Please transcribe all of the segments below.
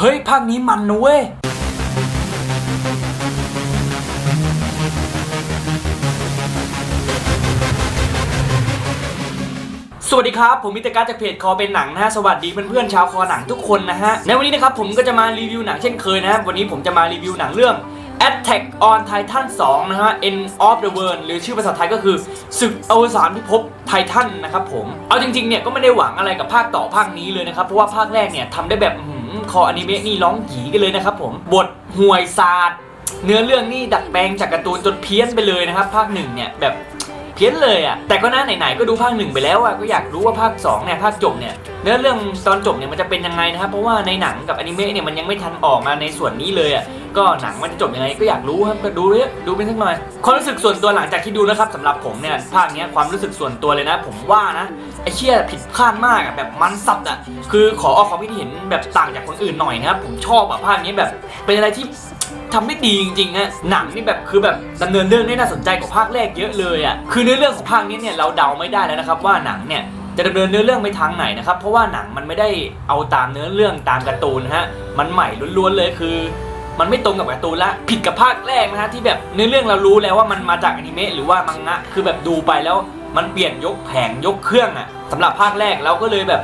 เฮ้ย ภาคนี้มันนะเว้ยสวัสดีครับ ผมมิตรการจากเพจคอเป็นหนังนะฮะสวัสดีเพื่อนๆชาวคอหนังทุกคนนะฮะในวันนี้นะครับผมก็จะมารีวิวหนังเช่นเคยนะครับวันนี้ผมจะมารีวิวหนังเรื่อง Attack on Titan 2 นะฮะ End of the World หรือชื่อภาษาไทยก็คือศึกอวสานพิภพไททันนะครับผมเอาจริงๆเนี่ยก็ไม่ได้หวังอะไรกับภาคต่อภาคนี้เลยนะครับเพราะว่าภาคแรกเนี่ยทำได้แบบ คออนิเมะนี่ร้องหีกันเลยนะครับผมบทห่วยซาดเนื้อเรื่องนี่ดัดแปลงจากการ์ตูนจนเพี้ยนไปเลยนะครับ ภาคหนึ่งเนี่ยแบบ เพี้ยนเลยอะแต่ก็น่าไหนๆก็ดูภาคหนึ่งไปแล้วอะก็อยากรู้ว่าภาค2เนี่ยภาคจบเนี่ยเนื้อเรื่องตอนจบเนี่ยมันจะเป็นยังไงนะครับเพราะว่าในหนังกับอนิเมะเนี่ยมันยังไม่ทันออกมาในส่วนนี้เลยอะก็หนังมันจะจบยังไงก็อยากรู้ครับก็ดูเลยดูไปสักหน่อยความรู้สึกส่วนตัวหลังจากที่ดูนะครับสำหรับผมเนี่ยภาคเนี้ยความรู้สึกส่วนตัวเลยนะ ผมว่านะไอ้เชี่ยผิดคาดมากอะแบบมันสับอะคือขอออกความคิดเห็นแบบต่างจากคนอื่นหน่อยนะครับผมชอบอะภาคนี้แบบเป็นอะไรที่ ทำได้ดีจริงๆฮะหนังนี่แบบคือแบบดำเนินเรื่องได้น่าสนใจกว่าภาคแรกเยอะเลยอะคือเนื้อเรื่องของภาคนี้เนี่ยเราเดาไม่ได้แล้วนะครับว่าหนังเนี่ยจะดำเนินเนื้อเรื่องไปทางไหนนะครับเพราะว่าหนังมันไม่ได้เอาตามเนื้อเรื่องตามการ์ตูนนะฮะมันใหม่ล้วนๆเลยคือ มันไม่ตรงกับการ์ตูนละผิดกับภาคแรกนะฮะที่แบบเนื้อเรื่องเรารู้แล้วว่ามันมาจากอนิเมะหรือว่ามังงะคือแบบดูไปแล้วมันเปลี่ยนยกแผงยกเครื่องอะสำหรับภาคแรกเราก็เลยแบบ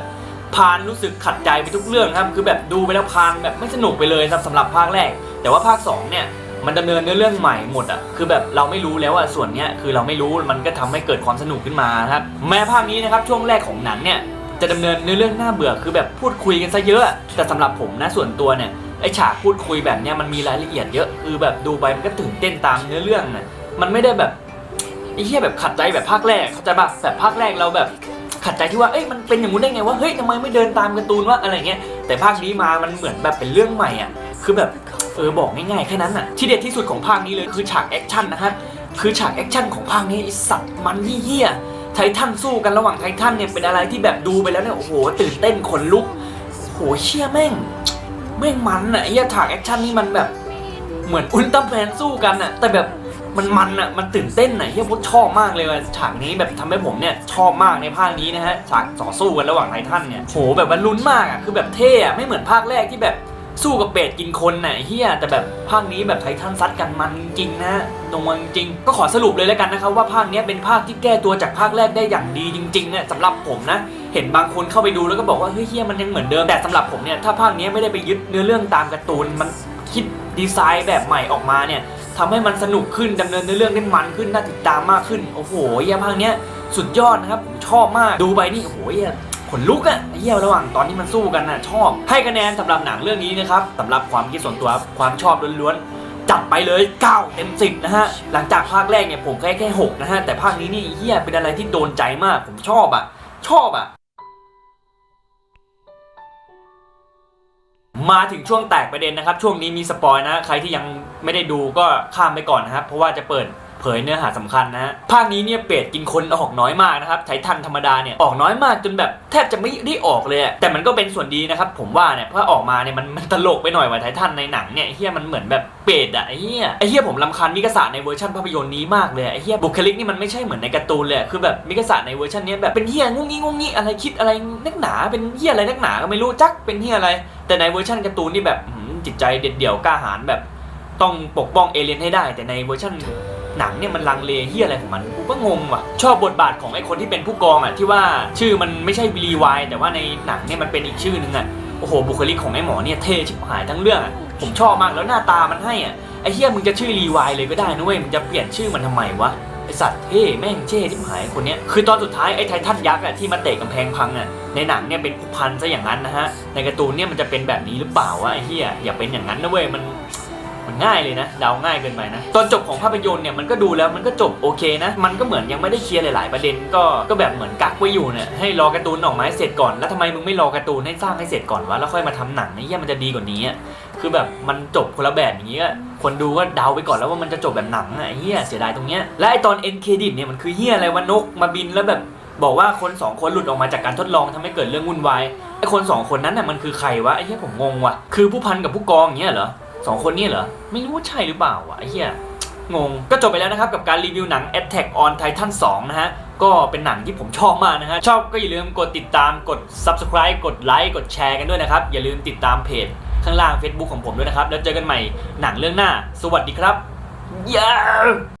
พานรู้สึกขัดใจไปทุกเรื่องครับคือแบบดูไปแล้วพานแบบไม่สนุกไปเลยครับสำหรับภาคแรก แต่ว่าภาคสองเนี่ยมันดำเนินเนื้อเรื่องใหม่หมดอะคือแบบเราไม่รู้แล้วอะส่วนเนี้ยคือเราไม่รู้มันก็ทำให้เกิดความสนุกขึ้นมาครับแม้ภาคนี้นะครับช่วงแรกของหนังเนี่ยจะดำเนินเนื้อเรื่องน่าเบื่อคือแบบพูดคุยกันซะเยอะ แต่สำหรับผมนะส่วนตัวเนี่ยไอฉากพูดคุยแบบเนี้ยมันมีรายละเอียดเยอะคือแบบดูไปมันก็ตื่นเต้นตามเนื้อเรื่องนะมันไม่ได้แบบไอ้เหี้ยแบบขัดใจแบบภาคแรกเข้าใจป่ะแบบภาคแรกเราแบบขัดใจที่ว่า เอ้ย มันเป็นอย่างงู้นได้ไงวะ เฮ้ยทำไมไม่เดินตามการ์ตูนวะ อะไรเงี้ย แต่ภาคนี้มา มันเหมือนแบบเป็นเรื่องใหม่อะ คือแบบ เออบอกง่ายๆแค่นั้นอะที่เด็ดที่สุดของภาคนี้เลยคือฉากแอคชั่นนะฮะคือฉากแอคชั่นของภาคนี้ไอสัตว์มันเหี้ยๆไททันสู้กันระหว่างไททันเนี่ยเป็นอะไรที่แบบดูไปแล้วเนี่ยโอ้โหตื่นเต้นขนลุกโอ้โหเชี่ยแม่งแม่งมันอะไอ้ฉากแอคชั่นนี่มันแบบเหมือนอุลตร้าแมนสู้กันอะแต่แบบมันมันอะมันตื่นเต้นอะเฮียผมชอบมากเลยว่ะฉากนี้แบบทำให้ผมเนี่ยชอบมากในภาคนี้นะฮะฉากต่อสู้กันระหว่างไททันเนี่ยโหแบบมันลุ้นมากอะคือแบบเท่อะไม่เหมือนภาคแรกที่แบบ สู้กับเป็ดกินคนน่ะเฮียแต่แบบภาคนี้แบบไททันซัดกันมันจริงนะตรงมันจริง ก็ขอสรุปเลยแล้วกันนะครับว่าภาคนี้เป็นภาคที่แก้ตัวจากภาคแรกได้อย่างดีจริงๆเนี่ยสำหรับผมนะ เห็นบางคนเข้าไปดูแล้วก็บอกว่าเฮ้ยเฮียมันยังเหมือนเดิมแต่สำหรับผมเนี่ยถ้าภาคนี้ไม่ได้ไปยึดเนื้อเรื่องตามการ์ตูนมันคิดดีไซน์แบบใหม่ออกมาเนี่ยทำให้มันสนุกขึ้นดำเนินในอเรื่องได้มันขึ้นน่าติดตามมากขึ้นโอ้โหเยี่ยภาคนี้สุดยอดนะครับผมชอบมากดูไปนี่โอ้โหเยี่ย ขนลุกอะเยี่ยวระหว่างตอนที่มันสู้กันน่ะชอบ ให้คะแนนสำหรับหนังเรื่องนี้นะครับสำหรับความคิดส่วนตัวความชอบล้วนๆจัดไปเลย 9 เต็ม 10 นะฮะ หลังจากภาคแรกเนี่ยผมแค่แค่ 6 นะฮะ แต่ภาคนี้นี่เฮียเป็นอะไรที่โดนใจมาก ผมชอบอะชอบอะมาถึงช่วงแตกประเด็นนะครับ ช่วงนี้มีสปอยนะ ใครที่ยังไม่ได้ดูก็ข้ามไปก่อนนะครับ เพราะว่าจะเปิด ผยเนื้อหาสำคัญนะฮะภาคนี้เนี่ยเป็ดกินคนออกน้อยมากนะครับไททันธรรมดาเนี่ยออกน้อยมากจนแบบแทบจะไม่ได้ออกเลยแต่มันก็เป็นส่วนดีนะครับผมว่าเนี่ยเพราะออกมาเนี่ยมันมันตลกไปหน่อยว่าไททันในหนังเนี่ยเฮียมันเหมือนแบบเป็ดอะไอ้เฮียไอ้เฮียผมลำคาญมิกาสะในเวอร์ชันภาพยนตร์นี้มากเลยไอ้เฮียบุคลิกนี่มันไม่ใช่เหมือนในการ์ตูนเลยคือแบบมิกาสะในเวอร์ชันนี้แบบเป็นเฮียงุ้งงี้งุ้งงี้อะไรคิดอะไรนักหนาเป็นเฮียอะไรนักหนาก็ไม่รู้จักเป็นเฮียอะไร แต่ในเวอร์ชันการ์ตูนนี่แบบจิตใจเด็ดเดี่ยวกล้าหาญแบบต้องปกป้องเอเลี่ยนให้ได้แต่ในเวอร์ชัน หนังเนี่ยมันลังเลเฮียอะไรของมันกูก็งงว่ะ ชอบบทบาทของไอ้คนที่เป็นผู้กองอะที่ว่าชื่อมันไม่ใช่รีวายแต่ว่าในหนังเนี่ยมันเป็นอีกชื่อนึงอะโอ้โหบุคลิกของไอ้หมอเนี่ยเท่ชิบหายทั้งเรื่องอะผมชอบมากแล้วหน้าตามันให้อะไอ้เฮียมึงจะชื่อรีวายเลยก็ได้นะเว้ยมึงจะเปลี่ยนชื่อมันทำไมวะไอสัตว์เท่แม่งเท่ชิบหายคนเนี้ยคือตอนสุดท้ายไอ้ไททันยักษ์อะที่มาเตะกำแพงพังอะในหนังเนี่ยเป็นผู้พันซะอย่างนั้นนะฮะในการ์ตูนเนี่ยมันจะเป็นแบบนี้หรือเปล่าวะไอ้เฮียอย่าเป็นอย่างนั้นนะเว้ยมัน มันง่ายเลยนะเดาง่ายเกินไปนะตอนจบของภาพยนตร์เนี่ยมันก็ดูแล้วมันก็จบโอเคนะ มันก็เหมือนยังไม่ได้เคลียร์หลาย ๆ ประเด็นก็ก็แบบเหมือนกักไว้อยู่เนี่ยให้รอการ์ตูนออกมาให้เสร็จก่อนแล้วทำไมมึงไม่รอการ์ตูนให้สร้างให้เสร็จก่อนวะแล้วค่อยมาทำหนังเนี่ยเหี้ยมันจะดีกว่านี้อะคือแบบมันจบคนละแบบอย่างงี้ก็คนดูก็เดาไปก่อนแล้วว่ามันจะจบแบบหนังอะไอ้เฮียเสียดายตรงเนี้ยและไอตอนเอ็นเครดิตเนี่ยมันคือเฮียอะไรวะนกมาบินแล้วแบบบอกว่าคนสองคนหลุดออกมาจากการทดลองทำให้เกิดเรื่องวุ่นวายไอคนสองคนนั้นน่ะมันคือใครวะไอ้เฮียผมงงว่ะคือผู้พันกับผู้กองอย่างเงี้ยเหรอ สองคนนี้เหรอ ไม่รู้ว่าใช่หรือเปล่าวะไอ้เหี้ยงง ก็จบไปแล้วนะครับกับการรีวิวหนัง Attack on Titan 2 นะฮะ ก็เป็นหนังที่ผมชอบมากนะฮะ ชอบก็อย่าลืมกดติดตามกด Subscribe กดไลค์กดแชร์กันด้วยนะครับ อย่าลืมติดตามเพจข้างล่าง Facebook ของผมด้วยนะครับ แล้วเจอกันใหม่หนังเรื่องหน้า สวัสดีครับ Yeah!